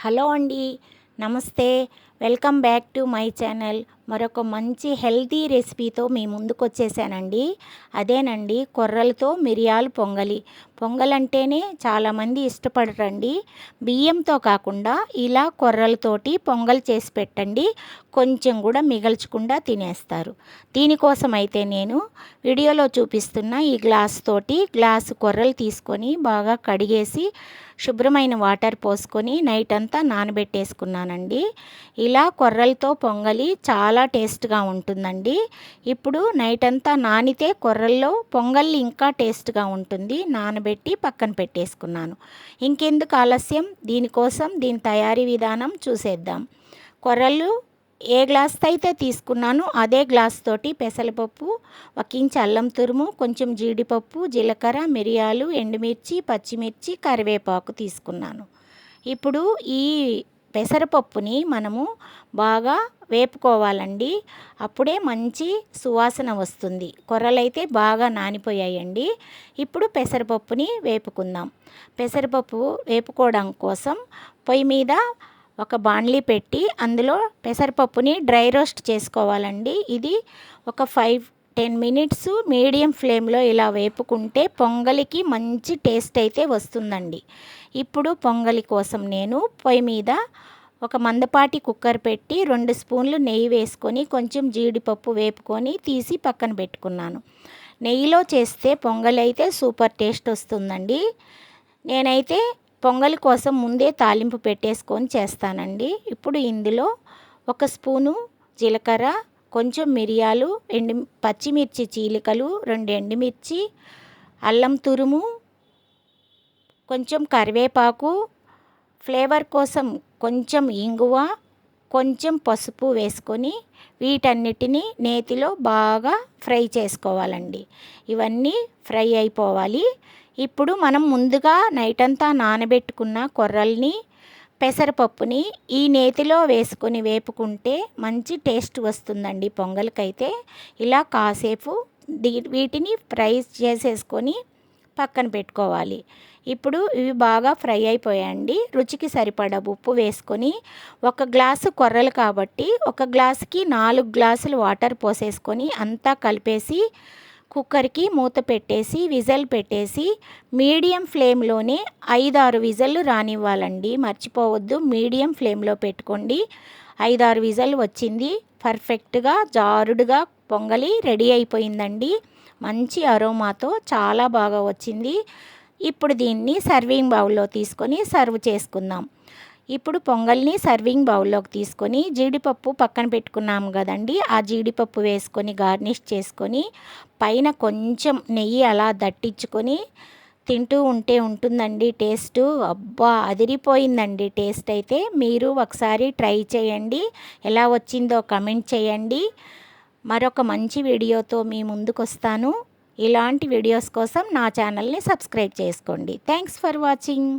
Hello అండి నమస్తే. Welcome back to my channel. మరొక మంచి హెల్తీ రెసిపీతో మీ ముందుకు వచ్చేసానండి అదేనండి కొర్రలతో మిరియాలు పొంగలి. పొంగలంటేనే చాలామంది ఇష్టపడరండి. బియ్యంతో కాకుండా ఇలా కొర్రలతోటి పొంగల్ చేసి పెట్టండి. కొంచెం కూడా మిగల్చకుండా తినేస్తారు. దీనికోసం అయితే నేను వీడియోలో చూపిస్తున్న ఈ గ్లాస్ తోటి గ్లాసు కొర్రలు తీసుకొని బాగా కడిగేసి శుభ్రమైన వాటర్ పోసుకొని నైట్ అంతా నానబెట్టేసుకున్నానండి ఇలా కొర్రలతో పొంగలి చాలా టేస్ట్గా ఉంటుందండి. ఇప్పుడు నైట్ అంతా నానితే కొర్రల్లో పొంగల్లి ఇంకా టేస్ట్గా ఉంటుంది. నానబెట్టి పక్కన పెట్టేసుకున్నాను. ఇంకెందుకు ఆలస్యం? దీనికోసం దీని తయారీ విధానం చూసేద్దాం. కొర్రలు ఏ గ్లాస్తో అయితే తీసుకున్నానో అదే గ్లాస్ తోటి పెసరపప్పు ఒక ఇంచ్ అల్లం తురుము కొంచెం జీడిపప్పు జీలకర్ర మిరియాలు ఎండుమిర్చి పచ్చిమిర్చి కరివేపాకు తీసుకున్నాను. ఇప్పుడు ఈ పెసరపప్పుని మనము బాగా వేపుకోవాలండి. అప్పుడే మంచి సువాసన వస్తుంది. కొర్రలైతే బాగా నానిపోయాయండి. ఇప్పుడు పెసరపప్పుని వేపుకుందాం. పెసరపప్పు వేపుకోవడం కోసం పొయ్యి మీద ఒక బాండ్లీ పెట్టి అందులో పెసరపప్పుని డ్రై రోస్ట్ చేసుకోవాలండి. ఇది ఒక ఫైవ్ టెన్ మినిట్స్ మీడియం ఫ్లేమ్లో ఇలా వేపుకుంటే పొంగలికి మంచి టేస్ట్ అయితే వస్తుందండి. ఇప్పుడు పొంగలి కోసం నేను పొయ్యి మీద ఒక మందపాటి కుక్కర్ పెట్టి రెండు స్పూన్లు నెయ్యి వేసుకొని కొంచెం జీడిపప్పు వేపుకొని తీసి పక్కన పెట్టుకున్నాను. నెయ్యిలో చేస్తే పొంగలి అయితే సూపర్ టేస్ట్ వస్తుందండి. నేనైతే పొంగలి కోసం ముందే తాలింపు పెట్టేసుకొని చేస్తానండి. ఇప్పుడు ఇందులో ఒక స్పూను జీలకర్ర కొంచెం మిరియాలు ఎండు పచ్చిమిర్చి చీలికలు రెండు ఎండుమిర్చి అల్లం తురుము కొంచెం కరివేపాకు ఫ్లేవర్ కోసం కొంచెం ఇంగువ కొంచెం పసుపు వేసుకొని వీటన్నిటిని నేతిలో బాగా ఫ్రై చేసుకోవాలండి. ఇవన్నీ ఫ్రై అయిపోవాలి. ఇప్పుడు మనం ముందుగా నైట్ అంతా నానబెట్టుకున్న కొర్రల్ని పెసరపప్పుని ఈ నేతిలో వేసుకొని వేపుకుంటే మంచి టేస్ట్ వస్తుందండి పొంగల్కైతే. ఇలా కాసేపు వీటిని ఫ్రై చేసేసుకొని పక్కన పెట్టుకోవాలి. ఇప్పుడు ఇవి బాగా ఫ్రై అయిపోయాయండి. రుచికి సరిపడ ఉప్పు వేసుకొని ఒక గ్లాసు కొర్రలు కాబట్టి ఒక గ్లాసుకి నాలుగు గ్లాసులు వాటర్ పోసేసుకొని అంతా కలిపేసి కుక్కర్కి మూత పెట్టేసి విజల్ పెట్టేసి మీడియం ఫ్లేమ్లోనే ఐదారు విజల్లు రానివ్వాలండి. మర్చిపోవద్దు మీడియం ఫ్లేమ్లో పెట్టుకోండి. ఐదారు విజల్ వచ్చింది. పర్ఫెక్ట్గా జారుడుగా పొంగలి రెడీ అయిపోయిందండి. మంచి అరోమాతో చాలా బాగా వచ్చింది. ఇప్పుడు దీన్ని సర్వింగ్ బౌల్లో తీసుకొని సర్వ్ చేసుకుందాం. ఇప్పుడు పొంగల్ని సర్వింగ్ బౌల్లోకి తీసుకొని జీడిపప్పు పక్కన పెట్టుకున్నాము కదండి. ఆ జీడిపప్పు వేసుకొని గార్నిష్ చేసుకొని పైన కొంచెం నెయ్యి అలా దట్టించుకొని తింటూ ఉంటే ఉంటుందండి టేస్ట్. అబ్బా అదిరిపోయిందండి టేస్ట్ అయితే. మీరు ఒకసారి ట్రై చేయండి. ఎలా వచ్చిందో కమెంట్ చేయండి. మరొక మంచి వీడియోతో మీ ముందుకు వస్తాను ఇలాంటి వీడియోస్ కోసం నా ఛానల్ని సబ్స్క్రైబ్ చేసుకోండి. Thanks for watching